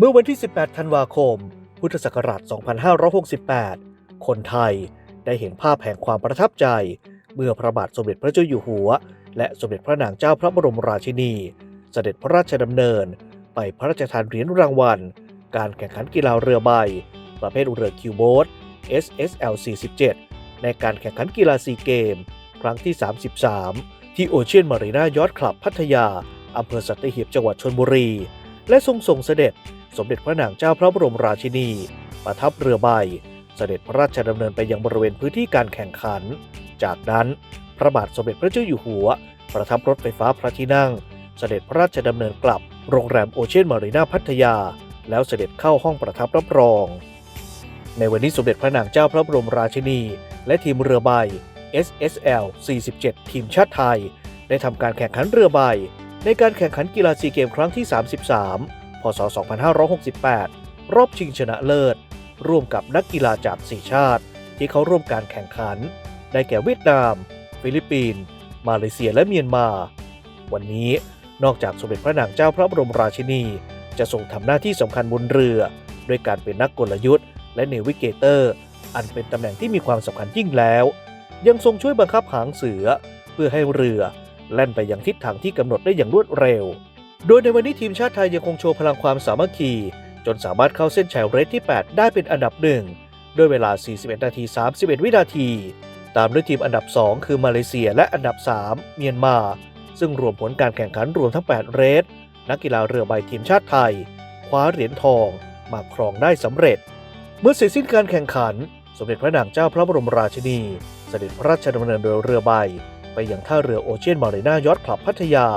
เมื่อวันที่ 18 ธันวาคม พุทธศักราช 2568 คนไทยได้เห็นภาพแห่งความประทับใจ เมื่อพระบาทสมเด็จพระเจ้าอยู่หัว และสมเด็จพระนางเจ้าพระบรมราชินี เสด็จพระราชดำเนิน ไปพระราชทานเหรียญรางวัล การแข่งขันกีฬาเรือใบ ประเภทเรือคิวโบ๊ท SSL 47 ในการแข่งขันกีฬาซีเกม ครั้งที่ 33 ที่โอเชียนมารีนายอทคลับพัทยาอำเภอสัตหีบจังหวัดชนบุรี และทรงส่งเสด็จ สมเด็จพระนางเจ้าพระบรมราชินี ประทับเรือใบ เสด็จพระราชดำเนินไปยังบริเวณพื้นที่การแข่งขัน จากนั้นพระบาทสมเด็จพระเจ้าอยู่หัว ประทับรถไฟฟ้าพระที่นั่ง เสด็จพระราชดำเนินกลับโรงแรมโอเชียนมารีนาพัทยา แล้วเสด็จเข้าห้องประทับรับรอง ในวันนี้สมเด็จพระนางเจ้าพระบรมราชินี และทีมเรือใบ SSL 47 ทีมชาติไทย ได้ทำการแข่งขันเรือใบ ในการแข่งขันกีฬาซีเกมครั้งที่ 33 ศ 2568 รอบชิงชนะเลิศ ร่วมกับนักกีฬาจาก 4 ชาติ ที่เขาร่วมการแข่งขัน ได้แก่เวียดนาม ฟิลิปปินส์มาเลเซียและเมียนมา วันนี้นอกจากสมเด็จพระนางเจ้าพระบรมราชินี จะทรงทำหน้าที่สำคัญบนเรือ ด้วยการเป็นนักกลยุทธ์ และเนวิเกเตอร์ อันเป็นตำแหน่งที่มีความสำคัญยิ่งแล้ว ยังทรงช่วยบังคับหางเสือ เพื่อให้เรือแล่นไปยังทิศทางที่กำหนดได้อย่างรวดเร็ว โดยในวันนี้ทีมชาติไทยยังคงโชว์พลังความสามัคคี จนสามารถเข้าเส้นชัยเรสที่ 8 ได้เป็นอันดับหนึ่งด้วยเวลา 41 นาที 31 วินาที ตามด้วยทีมอันดับ 2 คือมาเลเซียและอันดับ 3 เมียนมา ซึ่งรวมผลการแข่งขันรวมทั้ง 8 เรสนักกีฬาเรือใบทีมชาติไทย คว้าเหรียญทองมาครองได้สำเร็จ เมื่อเสร็จสิ้นการแข่งขัน สมเด็จพระนางเจ้าพระบรมราชินี เสด็จพระราชดำเนินโดยเรือใบ ไปยังท่าเรือโอเชียนมารีนายอทคลับพัทยา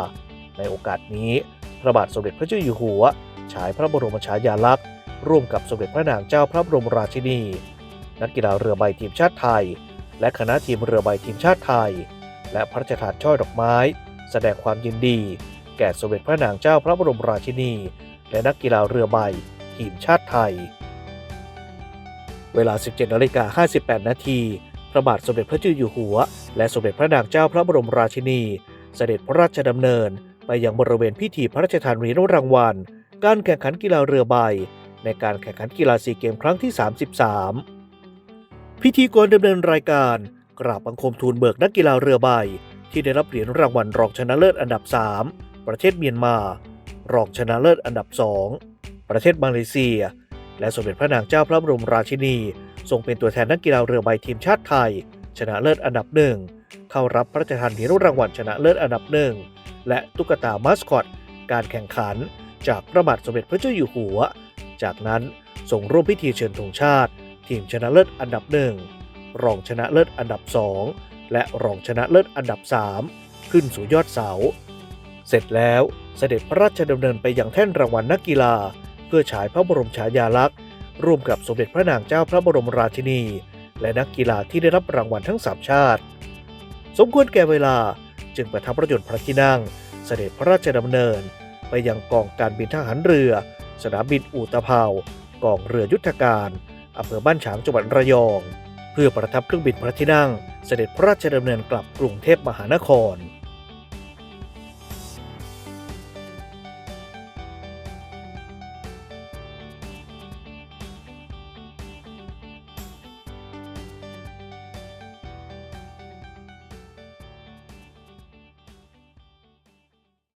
ในโอกาสนี้ พระบาทสมเด็จพระเจ้าอยู่หัว ฉายพระบรมฉายาลักษณ์ ร่วมกับสมเด็จพระนางเจ้าพระบรมราชินี นักกีฬาเรือใบทีมชาติไทย และคณะทีมเรือใบทีมชาติไทย และพระราชทานช่อดอกไม้ แสดงความยินดี แก่สมเด็จพระนางเจ้าพระบรมราชินี และนักกีฬาเรือใบทีมชาติไทย เวลา 17นาฬิกา58 นาทีพระบาทสมเด็จพระเจ้าอยู่หัว และสมเด็จพระนางเจ้าพระบรมราชินี เสด็จพระราชดำเนิน ไปยังบริเวณพิธีพระราชทานเหรียญรางวัล การแข่งขันกีฬาเรือใบ ในการแข่งขันกีฬาซีเกมครั้งที่ 33 พิธีกรดำเนินรายการ กราบบังคมทูลเบิกนักกีฬาเรือใบ ที่ได้รับเหรียญรางวัลรองชนะเลิศอันดับ 3 ประเทศเมียนมา รองชนะเลิศอันดับ 2 ประเทศมาเลเซีย และสมเด็จพระนางเจ้าพระบรมราชินีทรงเป็นตัวแทนนักกีฬาเรือใบทีมชาติไทย ชนะเลิศอันดับหนึ่งเข้ารับพระราชทานเหรียญรางวัลชนะเลิศอันดับหนึ่ง และตุ๊กตามาสคอต การแข่งขัน จากพระบาทสมเด็จพระเจ้าอยู่หัว จากนั้นทรงร่วมพิธีเชิญธงชาติ ทีมชนะเลิศอันดับหนึ่งรองชนะเลิศอันดับสองและรองชนะเลิศอันดับสามขึ้นสู่ยอดเสา เสร็จแล้วเสด็จพระราชดำเนินไปยังแท่นรางวัลนักกีฬา เพื่อฉายพระบรมฉายาลักษณ์ ร่วมกับสมเด็จพระนางเจ้าพระบรมราชินี และนักกีฬาที่ได้รับรางวัลทั้งสามชาติ สมควรแก่เวลา จึงประทับรถยนต์พระที่นั่ง เสด็จพระราชดำเนิน ไปยังกองการบินทหารเรือ สนามบินอูตะเภากองเรือยุทธการอำเภอบ้านฉางจังหวัดระยอง เพื่อประทับเครื่องบินพระที่นั่ง เสด็จพระราชดำเนินกลับกรุงเทพมหานคร